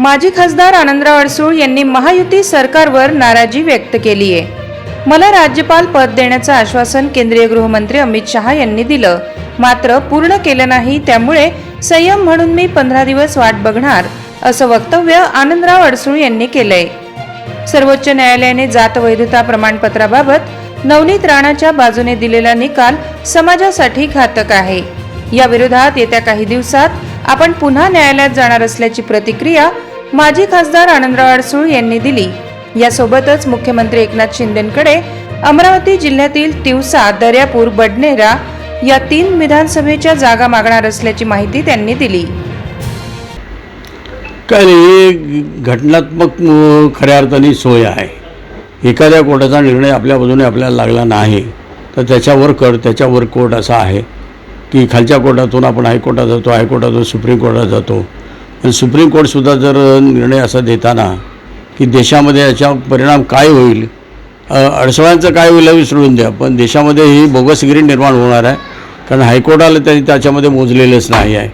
माजी खासदार आनंदराव अडसूळ यांनी महायुती सरकारवर नाराजी व्यक्त केली आहे. मला राज्यपाल पद देण्याचं आश्वासन केंद्रीय गृहमंत्री अमित शहा यांनी दिलं. मात्र पूर्ण केलं नाही त्यामुळे संयम म्हणून मी पंधरा दिवस वाट बघणार असं वक्तव्य आनंदराव अडसूळ यांनी केलंय. सर्वोच्च न्यायालयाने जात वैधता प्रमाणपत्राबाबत नवनीत राणाच्या बाजूने दिलेला निकाल समाजासाठी घातक आहे. या विरोधात येत्या काही दिवसात आपण पुन्हा न्यायालयात जाणार असल्याची प्रतिक्रिया माजी खासदार आनंदराव अडसूळ यांनी दिली. यासोबतच मुख्यमंत्री एकनाथ शिंदेकडे अमरावती जिल्ह्यातील तिवसा दर्यापूर बडनेरा या तीन विधानसभेच्या जागा मागणार असल्याची माहिती त्यांनी दिली. काय नाही घटनात्मक खऱ्या अर्थाने सोय आहे. एखाद्या कोर्टाचा निर्णय आपल्या बाजूने आपल्याला लागला नाही तर त्याच्यावर कर त्याच्यावर कोर्ट असा आहे की खालच्या कोर्टातून आपण हायकोर्टात जातो हायकोर्टातून सुप्रीम कोर्टात जातो. पण सुप्रीम कोर्टसुद्धा जर निर्णय असा देताना की देशामध्ये याचा परिणाम काय होईल अ, अडसळांचं काय होईल हे विसरून द्या. पण देशामध्ये ही बोगसगिरी निर्माण होणार आहे. कारण हायकोर्टाला त्यांनी त्याच्यामध्ये मोजलेलंच नाही आहे.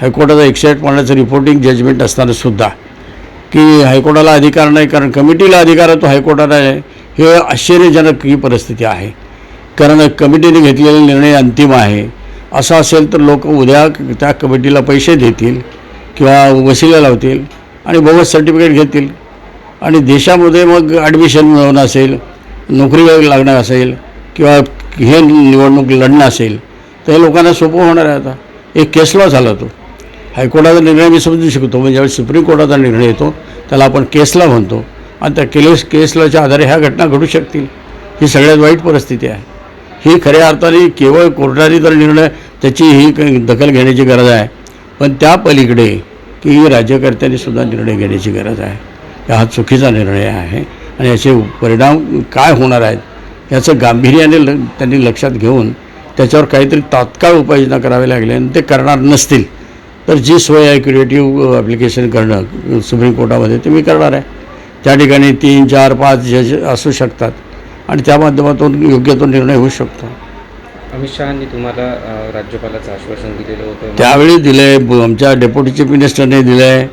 हायकोर्टाचा एकशे पाण्याचं रिपोर्टिंग जजमेंट असतानासुद्धा की हायकोर्टाला अधिकार नाही कारण कमिटीला अधिकार आहे तो हायकोर्टाला आहे. हे आश्चर्यजनक ही परिस्थिती आहे. कारण कमिटीने घेतलेला निर्णय अंतिम आहे. असं असेल तर लोक उद्या त्या कमिटीला पैसे देतील. किंवा वसिला लावतील आणि बोगस सर्टिफिकेट घेतील. आणि देशामध्ये मग ॲडमिशन मिळवणं असेल नोकरी लागणं असेल किंवा हे निवडणूक लढणं असेल तर हे लोकांना सोपं होणार आहे आता. एक केस लॉ झाला तो. हायकोर्टाचा निर्णय मी समजू शकतो म्हणजे ज्यावेळी सुप्रीम कोर्टाचा निर्णय येतो त्याला आपण केस लॉ म्हणतो. आणि त्या केलेस केस लॉच्या आधारे ह्या घटना घडू शकतील. ही सगळ्यात वाईट परिस्थिती आहे. ही खऱ्या अर्थाने केवळ कोर्टाने तर निर्णय त्याची ही काही दखल घेण्याची गरज आहे. पण त्या पलीकडे की राज्यकर्त्यांनी सुद्धा निर्णय घेण्याची गरज आहे. हा चुकीचा निर्णय आहे. आणि याचे परिणाम काय होणार आहेत याचं गांभीर्याने ल त्यांनी लक्षात घेऊन त्याच्यावर काहीतरी तात्काळ उपाययोजना कराव्या लागल्या आणि ते करणार नसतील तर जी सोय आहे क्रिएटिव्ह ॲप्लिकेशन करणं सुप्रीम कोर्टामध्ये ते मी करणार आहे. त्या ठिकाणी तीन चार पाच जज असू शकतात आणि त्या माध्यमातून योग्य तो निर्णय होऊ शकतो. अमित शहानी तुम्हाला राज्यपालाचं आश्वासन दिलेलं होतं? त्यावेळी दिले आमच्या डेप्युटी चीफ मिनिस्टरने दिलं. आहे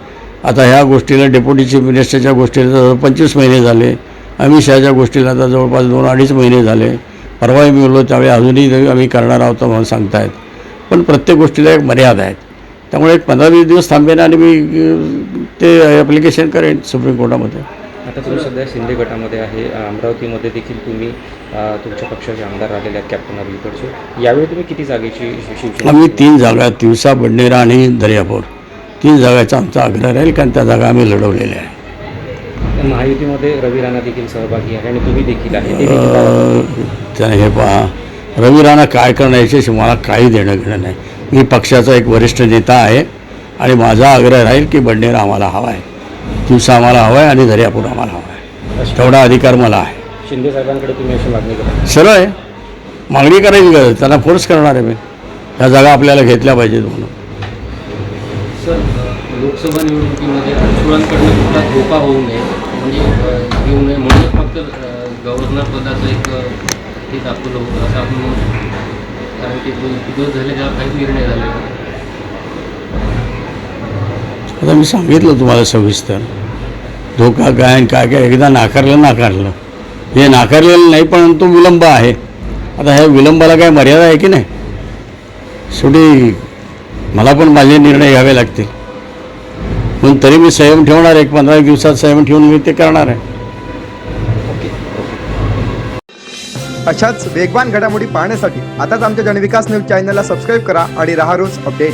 आता ह्या गोष्टीला डेप्युटी चीफ मिनिस्टरच्या गोष्टीला जवळ पंचवीस महिने झाले. अमित शहाच्या गोष्टीला आता जवळपास दोन अडीच महिने झाले. परवाही मिळलो बोललो त्यावेळी अजूनही आम्ही करणार आहोत म्हणून सांगतायत. पण प्रत्येक गोष्टीला एक मर्यादा आहेत. त्यामुळे एक पंधरा वीस दिवस थांबेन आणि मी ते ॲप्लिकेशन करेन सुप्रीम कोर्टामध्ये. आता तुम्ही सध्या शिंदे गटामध्ये आहे. अमरावतीमध्ये देखील तुम्ही तुमच्या पक्षाचे आमदार राहिलेले आहेत कॅप्टन अभिकडचे यावेळी तुम्ही किती जागेची शिवसेना आम्ही तीन जागा तिवसा बडनेरा आणि दर्यापूर. तीन जागाचा आमचा आग्रह राहील कारण त्या जागा आम्ही लढवलेल्या आहे महायुतीमध्ये रवी राणा देखील सहभागी आहे आणि तुम्ही देखील आहे. हे पहा. रवी राणा काय करणं याच्याशी मला काही देणं घेणं नाही. मी पक्षाचा एक वरिष्ठ नेता आहे आणि माझा आग्रह राहील की बडनेरा आम्हाला हवा आहे. दिवसा आम्हाला हवा आहे आणि दर्यापूर आम्हाला हवा आहे तेवढा अधिकार मला आहे. शिंदे साहेबांकडे तुम्ही अशी मागणी करा सरळ आहे मागणी करायची गरज त्यांना फोर्स करणार आहे मी. ह्या जागा आपल्याला घेतल्या पाहिजेत म्हणून. सर लोकसभा निवडणुकीमध्ये अडसुळांकडनं कुठला धोका होऊ नये. म्हणजे येऊ नये म्हणून फक्त गव्हर्नर पदाचं एक हे दाखवलं होतं. असं आपण. कारण की दोन दिवस झाले त्यावर काही निर्णय झाले. आता मी सांगितलं तुम्हाला सविस्तर. धोका काय आणि काय काय? एकदा नाकारलं नाकारलं. हे नाकारलेलं नाही पण तो विलंब आहे. आता ह्या विलंबाला काय मर्यादा आहे की नाही? शेवटी मला पण माझे निर्णय घ्यावे लागतील. पण तरी मी संयम ठेवणार एक पंधरा एक दिवसात संयम ठेवून मी ते करणार आहे. अशाच वेगवान घडामोडी पाहण्यासाठी आताच आमच्या जनविकास न्यूज चॅनलला सबस्क्राईब करा आणि राहा रोज अपडेट.